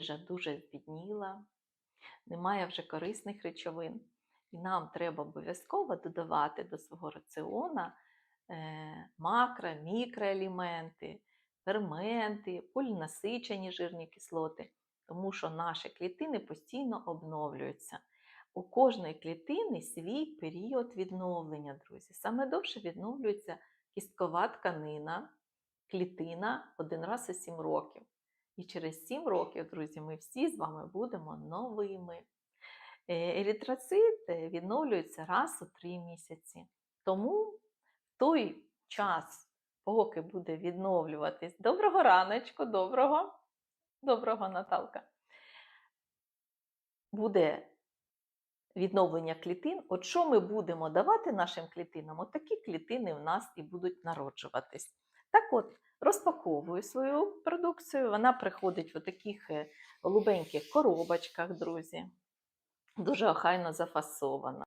вже дуже збідніла, немає вже корисних речовин. І нам треба обов'язково додавати до свого раціона е, макро, мікроелементи, ферменти, полінасичені жирні кислоти, тому що наші клітини постійно обновлюються. У кожної клітини свій період відновлення, друзі. Саме довше відновлюється кісткова тканина, клітина один раз у 7 років. І через 7 років, друзі, ми всі з вами будемо новими. Еритроцит е, відновлюється раз у 3 місяці. Тому в той час, поки буде відновлюватись, доброго раночку, доброго, доброго Наталка, буде відновлення клітин. От що ми будемо давати нашим клітинам? От такі клітини в нас і будуть народжуватись. Так от, розпаковую свою продукцію. Вона приходить в таких голубеньких коробочках, друзі. Дуже охайно зафасована.